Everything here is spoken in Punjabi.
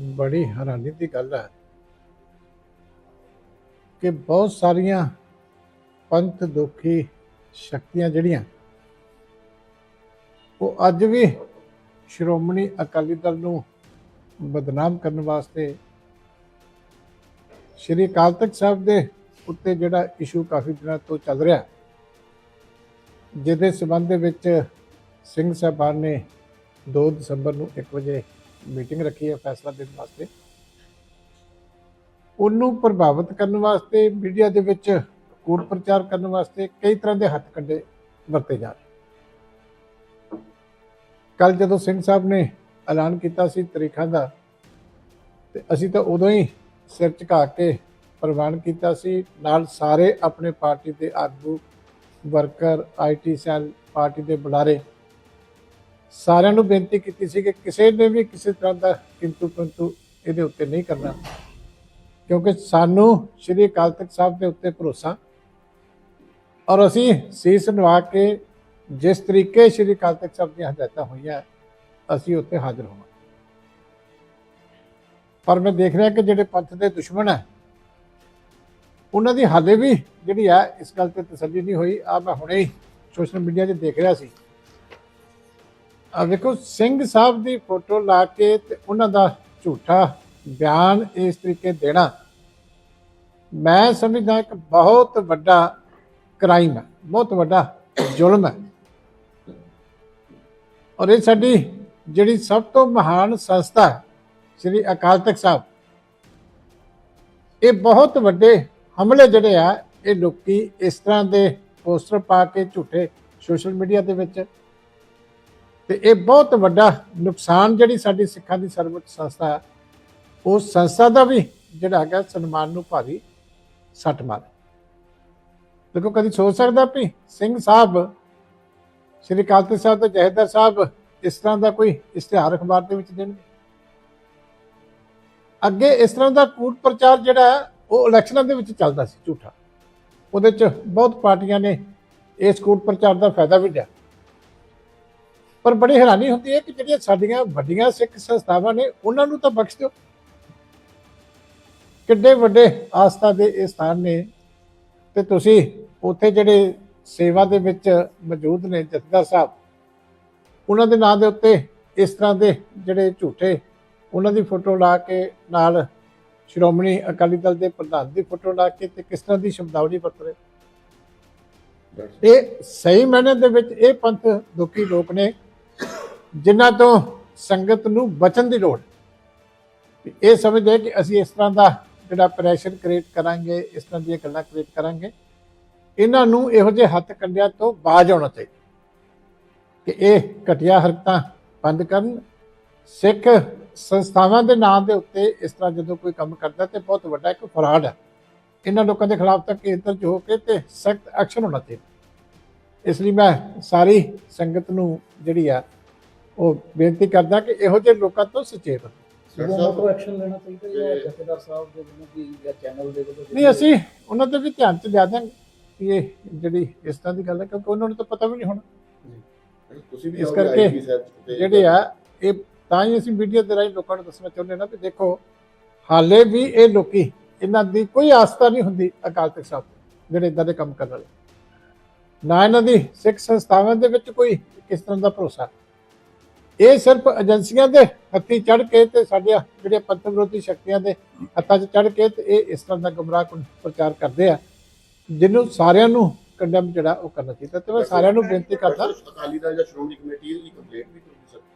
ਬੜੀ ਹੈਰਾਨੀ ਦੀ ਗੱਲ ਹੈ ਕਿ ਬਹੁਤ ਸਾਰੀਆਂ ਪੰਥ ਦੁਖੀ ਸ਼ਕਤੀਆਂ ਜਿਹੜੀਆਂ, ਉਹ ਅੱਜ ਵੀ ਸ਼੍ਰੋਮਣੀ ਅਕਾਲੀ ਦਲ ਨੂੰ ਬਦਨਾਮ ਕਰਨ ਵਾਸਤੇ ਸ਼੍ਰੀ ਅਕਾਲ ਤਖਤ ਸਾਹਿਬ ਦੇ ਉੱਤੇ ਜਿਹੜਾ ਇਸ਼ੂ ਕਾਫੀ ਦਿਨਾਂ ਤੋਂ ਚੱਲ ਰਿਹਾ, ਜਿਹਦੇ ਸਬੰਧ ਦੇ ਵਿੱਚ ਸਿੰਘ ਸਾਹਿਬਾਨ ਨੇ 2 ਦਸੰਬਰ ਨੂੰ 1 ਵਜੇ ਮੀਟਿੰਗ ਰੱਖੀ ਹੈ ਫੈਸਲਾ ਦੇਣ ਵਾਸਤੇ। ਉਹਨੂੰ ਪ੍ਰਭਾਵਿਤ ਕਰਨ ਵਾਸਤੇ, ਮੀਡੀਆ ਦੇ ਵਿੱਚ ਕੂੜ ਪ੍ਰਚਾਰ ਕਰਨ ਵਾਸਤੇ ਕਈ ਤਰ੍ਹਾਂ ਦੇ ਹੱਥ ਕੰਡੇ ਵਰਤੇ ਜਾ ਰਹੇ। ਕੱਲ ਜਦੋਂ ਸਿੰਘ ਸਾਹਿਬ ਨੇ ਐਲਾਨ ਕੀਤਾ ਸੀ ਤਰੀਖਾਂ ਦਾ, ਤੇ ਅਸੀਂ ਤਾਂ ਉਦੋਂ ਹੀ ਸਿਰ ਝੁਕਾ ਕੇ ਪ੍ਰਵਾਨ ਕੀਤਾ ਸੀ। ਨਾਲ ਸਾਰੇ ਆਪਣੇ ਪਾਰਟੀ ਦੇ ਆਗੂ, ਵਰਕਰ ਆਈਟੀ ਸੈਲ, ਪਾਰਟੀ ਦੇ ਬੁਲਾਰੇ ਸਾਰਿਆਂ ਨੂੰ ਬੇਨਤੀ ਕੀਤੀ ਸੀ ਕਿ ਕਿਸੇ ਨੇ ਵੀ ਕਿਸੇ ਤਰ੍ਹਾਂ ਦਾ ਕਿੰਤੂ ਪਰੰਤੂ ਇਹਦੇ ਉੱਤੇ ਨਹੀਂ ਕਰਨਾ। ਕਿਉਂਕਿ ਸਾਨੂੰ ਸ਼੍ਰੀ ਅਕਾਲ ਤਖਤ ਸਾਹਿਬ ਦੇ ਉੱਤੇ ਭਰੋਸਾ। ਔਰ ਅਸੀਂ ਸੀਸ ਨਵਾ ਕੇ ਜਿਸ ਤਰੀਕੇ ਸ਼੍ਰੀ ਅਕਾਲ ਤਖਤ ਸਾਹਿਬ ਦੀਆਂ ਹਦਾਇਤਾਂ ਹੋਈਆਂ, ਅਸੀਂ ਉੱਤੇ ਹਾਜ਼ਰ ਹੋਵਾਂ ਪਰ ਮੈਂ ਦੇਖ ਰਿਹਾ ਕਿ ਜਿਹੜੇ ਪੰਥ ਦੇ ਦੁਸ਼ਮਣ ਹੈ, ਉਹਨਾਂ ਦੀ ਹਾਲੇ ਵੀ ਜਿਹੜੀ ਹੈ ਇਸ ਗੱਲ ਤੇ ਤਸੱਲੀ ਨਹੀਂ ਹੋਈ। ਆ ਮੈਂ ਹੁਣੇ ਹੀ ਸੋਸ਼ਲ ਮੀਡੀਆ 'ਤੇ ਦੇਖ ਰਿਹਾ ਸੀ। ਆ ਵੇਖੋ, ਸਿੰਘ ਸਾਹਿਬ ਦੀ ਫੋਟੋ ਲਾ ਕੇ ਤੇ ਉਹਨਾਂ ਦਾ ਝੂਠਾ ਬਿਆਨ ਇਸ ਤਰੀਕੇ ਦੇਣਾ। ਮੈਂ ਸਮਝਦਾ ਇੱਕ ਬਹੁਤ ਵੱਡਾ ਕ੍ਰਾਈਮ ਹੈ, ਬਹੁਤ ਵੱਡਾ ਜ਼ੁਲਮ ਹੈ। ਔਰ ਇਹ ਸਾਡੀ ਜਿਹੜੀ ਸਭ ਤੋਂ ਮਹਾਨ ਸੰਸਥਾ ਸ੍ਰੀ ਅਕਾਲ ਤਖਤ ਸਾਹਿਬ, ਇਹ ਬਹੁਤ ਵੱਡੇ ਹਮਲੇ ਜਿਹੜੇ ਆ, ਇਹ ਲੋਕੀ ਇਸ ਤਰ੍ਹਾਂ ਦੇ ਪੋਸਟਰ ਪਾ ਕੇ ਝੂਠੇ ਸੋਸ਼ਲ ਮੀਡੀਆ ਦੇ ਵਿੱਚ ਤੇ ਇਹ ਬਹੁਤ ਵੱਡਾ ਨੁਕਸਾਨ ਜਿਹੜੀ ਸਾਡੀ ਸਿੱਖਾਂ ਦੀ ਸਰਵਉੱਚ ਸੰਸਥਾ ਹੈ ਉਸ ਸੰਸਥਾ ਦਾ ਵੀ ਜਿਹੜਾ ਹੈਗਾ ਸਨਮਾਨ ਨੂੰ ਭਾਰੀ ਸੱਟ ਮਾਰ। ਦੇਖੋ, ਕਦੀ ਸੋਚ ਸਕਦਾ ਵੀ ਸਿੰਘ ਸਾਹਿਬ, ਸ੍ਰੀ ਅਕਾਲ ਤਖਤ ਸਾਹਿਬ ਤੇ ਜਹੇਦਾਰ ਸਾਹਿਬ ਇਸ ਤਰ੍ਹਾਂ ਦਾ ਕੋਈ ਇਸ਼ਤਿਹਾਰ ਅਖਬਾਰ ਦੇ ਵਿੱਚ ਦੇਣਗੇ? ਅੱਗੇ ਇਸ ਤਰ੍ਹਾਂ ਦਾ ਕੂਟ ਪ੍ਰਚਾਰ ਜਿਹੜਾ ਹੈ, ਉਹ ਇਲੈਕਸ਼ਨਾਂ ਦੇ ਵਿੱਚ ਚੱਲਦਾ ਸੀ ਝੂਠਾ। ਉਹਦੇ ਚ ਬਹੁਤ ਪਾਰਟੀਆਂ ਨੇ ਇਸ ਕੂਟ ਪ੍ਰਚਾਰ ਦਾ ਫਾਇਦਾ ਵੀ ਲਿਆ। ਪਰ ਬੜੀ ਹੈਰਾਨੀ ਹੁੰਦੀ ਹੈ ਕਿ ਜਿਹੜੀਆਂ ਸਾਡੀਆਂ ਵੱਡੀਆਂ ਸਿੱਖ ਸੰਸਥਾਵਾਂ ਨੇ, ਉਹਨਾਂ ਨੂੰ ਤਾਂ ਬਖਸ਼ ਦਿਓ। ਕਿੱਡੇ ਵੱਡੇ ਆਸਥਾ ਦੇ ਇਹ ਸਥਾਨ ਨੇ। ਤੇ ਤੁਸੀਂ ਉੱਥੇ ਜਿਹੜੇ ਸੇਵਾ ਦੇ ਵਿੱਚ ਮੌਜੂਦ ਨੇ, ਜਥੇਦਾਰ ਸਾਹਿਬ, ਉਹਨਾਂ ਦੇ ਨਾਂ ਦੇ ਉੱਤੇ ਇਸ ਤਰ੍ਹਾਂ ਦੇ ਜਿਹੜੇ ਝੂਠੇ, ਉਹਨਾਂ ਦੀ ਫੋਟੋ ਲਾ ਕੇ ਨਾਲ ਸ਼੍ਰੋਮਣੀ ਅਕਾਲੀ ਦਲ ਦੇ ਪ੍ਰਧਾਨ ਦੀ ਫੋਟੋ ਲਾ ਕੇ ਤੇ ਕਿਸ ਤਰ੍ਹਾਂ ਦੀ ਸ਼ਬਦਾਵਲੀ ਵਰਤ ਰਹੇ ਇਹ ਸਹੀ ਮਾਇਨੇ ਦੇ ਵਿੱਚ ਇਹ ਪੰਥ ਦੁਖੀ ਲੋਕ ਨੇ। ਜਿਨ੍ਹਾਂ ਤੋਂ ਸੰਗਤ ਨੂੰ ਬਚਣ ਦੀ ਲੋੜ। ਇਹ ਸਮਝਦੇ ਕਿ ਅਸੀਂ ਇਸ ਤਰ੍ਹਾਂ ਦਾ ਜਿਹੜਾ ਪ੍ਰੈਸ਼ਰ ਕ੍ਰੀਏਟ ਕਰਾਂਗੇ, ਇਸ ਤਰ੍ਹਾਂ ਦੀਆਂ ਗੱਲਾਂ ਕ੍ਰੀਏਟ ਕਰਾਂਗੇ। ਇਹਨਾਂ ਨੂੰ ਇਹੋ ਜਿਹੇ ਹੱਥ ਕੰਡਿਆਂ ਤੋਂ ਬਾਜ ਆਉਣਾ ਚਾਹੀਦਾ। ਕਿ ਇਹ ਘਟੀਆ ਹਰਕਤਾਂ ਬੰਦ ਕਰਨ। ਸਿੱਖ ਸੰਸਥਾਵਾਂ ਦੇ ਨਾਂ ਦੇ ਉੱਤੇ ਇਸ ਤਰ੍ਹਾਂ ਜਦੋਂ ਕੋਈ ਕੰਮ ਕਰਦਾ ਤੇ ਬਹੁਤ ਵੱਡਾ ਇੱਕ ਫਰਾਡ ਹੈ। ਇਹਨਾਂ ਲੋਕਾਂ ਦੇ ਖਿਲਾਫ ਤਾਂ ਕੇਂਦਰ 'ਚ ਹੋ ਕੇ ਤੇ ਸਖਤ ਐਕਸ਼ਨ ਹੋਣਾ ਚਾਹੀਦਾ। ਇਸ ਲਈ ਮੈਂ ਸਾਰੀ ਸੰਗਤ ਨੂੰ ਜਿਹੜੀ ਆ ਉਹ ਬੇਨਤੀ ਕਰਦਾ ਕਿ ਇਹੋ ਜਿਹੇ ਲੋਕਾਂ ਤੋਂ ਸੁਚੇਤ ਰਹੋ। ਸੂਬਾ ਮੋਟੋ ਐਕਸ਼ਨ ਲੈਣਾ ਚਾਹੀਦਾ ਜਾਂ ਜਥੇਦਾਰ ਸਾਹਿਬ ਦੇ ਵੱਲੋਂ ਵੀ ਜਾਂ ਚੈਨਲ ਦੇ ਵੱਲੋਂ ਨਹੀਂ ਅਸੀਂ ਉਹਨਾਂ ਤੇ ਵੀ ਧਿਆਨ ਚ ਲਿਆ ਦਾਂਗੇ ਕਿ ਇਹ ਜਿਹੜੀ ਇਸ ਤਰ੍ਹਾਂ ਦੀ ਗੱਲ ਹੈ ਕਿਉਂਕਿ ਉਹਨਾਂ ਨੂੰ ਤਾਂ ਪਤਾ ਵੀ ਨਹੀਂ ਹੋਣਾ। ਤੁਸੀਂ ਵੀ ਇਸ ਕਰਕੇ ਜਿਹੜੇ ਆ ਇਹ ਤਾਂ ਹੀ ਅਸੀਂ ਮੀਡੀਆ ਦੇ ਰਾਹੀਂ ਲੋਕਾਂ ਨੂੰ ਦੱਸਣਾ ਚਾਹੁੰਦੇ ਨਾ ਵੀ ਦੇਖੋ ਹਾਲੇ ਵੀ ਇਹ ਲੋਕੀ ਇਹਨਾਂ ਦੀ ਕੋਈ ਆਸਥਾ ਨਹੀਂ ਹੁੰਦੀ ਅਕਾਲ ਤਖਤ ਸਾਹਿਬ ਤੇ, ਜਿਹੜੇ ਇਦਾਂ ਦੇ ਕੰਮ ਕਰਨ ਵਾਲੇ। ਨਾ ਇਹਨਾਂ ਦੀ ਸਿੱਖ ਸੰਸਥਾਵਾਂ ਦੇ ਵਿੱਚ ਕੋਈ ਕਿਸ ਤਰ੍ਹਾਂ ਦਾ ਭਰੋਸਾ। ਇਹ ਸਿਰਫ ਏਜੰਸੀਆਂ ਦੇ ਹੱਥੀ ਚੜ ਕੇ ਤੇ ਸਾਡੇ ਜਿਹੜੇ ਪੰਥ ਵਿਰੋਧੀ ਸ਼ਕਤੀਆਂ ਦੇ ਹੱਥਾਂ 'ਚ ਚੜ ਕੇ ਤੇ ਇਹ ਇਸ ਤਰ੍ਹਾਂ ਦਾ ਗੁੰਮਰਾਹ ਪ੍ਰਚਾਰ ਕਰਦੇ ਆ, ਜਿਹਨੂੰ ਸਾਰਿਆਂ ਨੂੰ ਕੰਡਮ ਜਿਹੜਾ ਉਹ ਕਰਨਾ ਚਾਹੀਦਾ ਤੇ ਮੈਂ ਸਾਰਿਆਂ ਨੂੰ ਬੇਨਤੀ ਕਰਦਾ ਅਕਾਲੀ ਦਲ ਜਾਂ ਸ਼੍ਰੋਮਣੀ ਕਮੇਟੀ ਦੀ ਕੰਪਲੇਂਟ ਵੀ